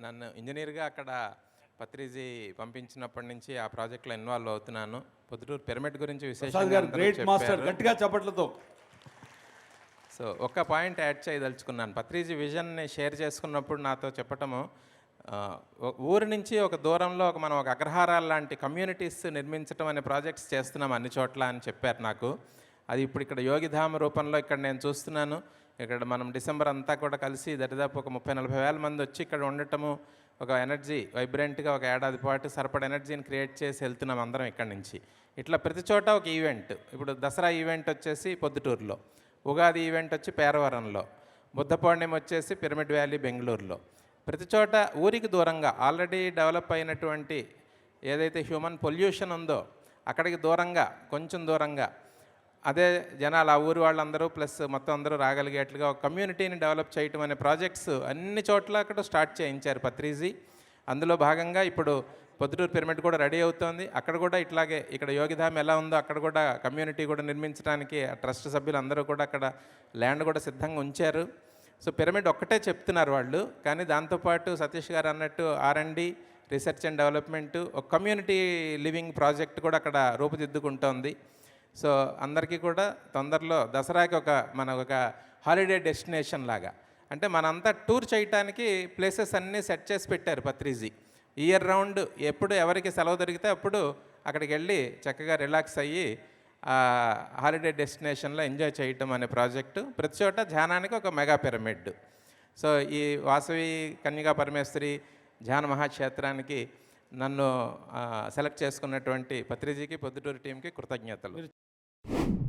నన్ను ఇంజనీర్గా అక్కడ పత్రిజీ పంపించినప్పటి నుంచి ఆ ప్రాజెక్ట్లో ఇన్వాల్వ్ అవుతున్నాను. పొద్దుటూరు పిరమిడ్ గురించి. గట్టిగా చప్పట్లతో. సో ఒక పాయింట్ యాడ్ చేయదలుచుకున్నాను. పత్రిజీ విజన్ని షేర్ చేసుకున్నప్పుడు నాతో చెప్పటము ఊరి నుంచి ఒక దూరంలో ఒక మనం ఒక అగ్రహారాలు లాంటి కమ్యూనిటీస్ నిర్మించడం అనే ప్రాజెక్ట్స్ చేస్తున్నాం అన్ని చోట్ల అని చెప్పారు నాకు. అది ఇప్పుడు ఇక్కడ యోగిధామ రూపంలో ఇక్కడ నేను చూస్తున్నాను. ఇక్కడ మనం డిసెంబర్ అంతా కూడా కలిసి దరిదాపు ఒక ముప్పై నలభై వేల మంది వచ్చి ఇక్కడ ఉండటము ఒక ఎనర్జీ వైబ్రెంట్గా ఒక ఏడాది పాటు సరిపడ ఎనర్జీని క్రియేట్ చేసి వెళ్తున్నాం అందరం ఇక్కడ నుంచి. ఇట్లా ప్రతి చోట ఒక ఈవెంట్. ఇప్పుడు దసరా ఈవెంట్ వచ్చేసి పొద్దుటూరులో. ఉగాది ఈవెంట్ వచ్చి పేరవరంలో. బుద్ధ పౌర్ణిమ వచ్చేసి పిరమిడ్ వ్యాలీ బెంగళూరులో. ప్రతి చోట ఊరికి దూరంగా ఆల్రెడీ డెవలప్ అయినటువంటి ఏదైతే హ్యూమన్ పొల్యూషన్ ఉందో అక్కడికి దూరంగా కొంచెం దూరంగా అదే జనాలు ఆ ఊరి వాళ్ళందరూ ప్లస్ మొత్తం అందరూ రాగలిగేట్లుగా ఒక కమ్యూనిటీని డెవలప్ చేయటం అనే ప్రాజెక్ట్స్ అన్ని చోట్ల అక్కడ స్టార్ట్ చేయించారు పత్రిజీ. అందులో భాగంగా ఇప్పుడు పొద్దుటూరు పిరమిడ్ కూడా రెడీ అవుతోంది. అక్కడ కూడా ఇట్లాగే ఇక్కడ యోగిధామ్ ఎలా ఉందో అక్కడ కూడా కమ్యూనిటీ కూడా నిర్మించడానికి ఆ ట్రస్ట్ సభ్యులు అందరూ కూడా అక్కడ ల్యాండ్ కూడా సిద్ధంగా ఉంచారు. సో పిరమిడ్ ఒక్కటే చెప్తున్నారు వాళ్ళు. కానీ దాంతోపాటు సతీష్ గారు అన్నట్టు R and D research and development ఒక కమ్యూనిటీ లివింగ్ ప్రాజెక్ట్ కూడా అక్కడ రూపుదిద్దుకుంటోంది. సో అందరికీ కూడా తొందరలో దసరాకి ఒక మన ఒక హాలిడే డెస్టినేషన్ లాగా. అంటే మనంతా టూర్ చేయటానికి ప్లేసెస్ అన్నీ సెట్ చేసి పెట్టారు పత్రిజీ. ఇయర్ రౌండ్ ఎప్పుడు ఎవరికి సెలవు దొరికితే అప్పుడు అక్కడికి వెళ్ళి చక్కగా రిలాక్స్ అయ్యి ఆ హాలిడే డెస్టినేషన్లో ఎంజాయ్ చేయటం అనే ప్రాజెక్టు ప్రతి చోట ధ్యానానికి ఒక మెగా పిరమిడ్ సో ఈ వాసవి కన్యగా పరమేశ్వరి ధ్యాన మహాక్షేత్రానికి నన్ను సెలెక్ట్ చేసుకున్నటువంటి పత్రిజీకి పొద్దుటూరు టీంకి కృతజ్ఞతలు. you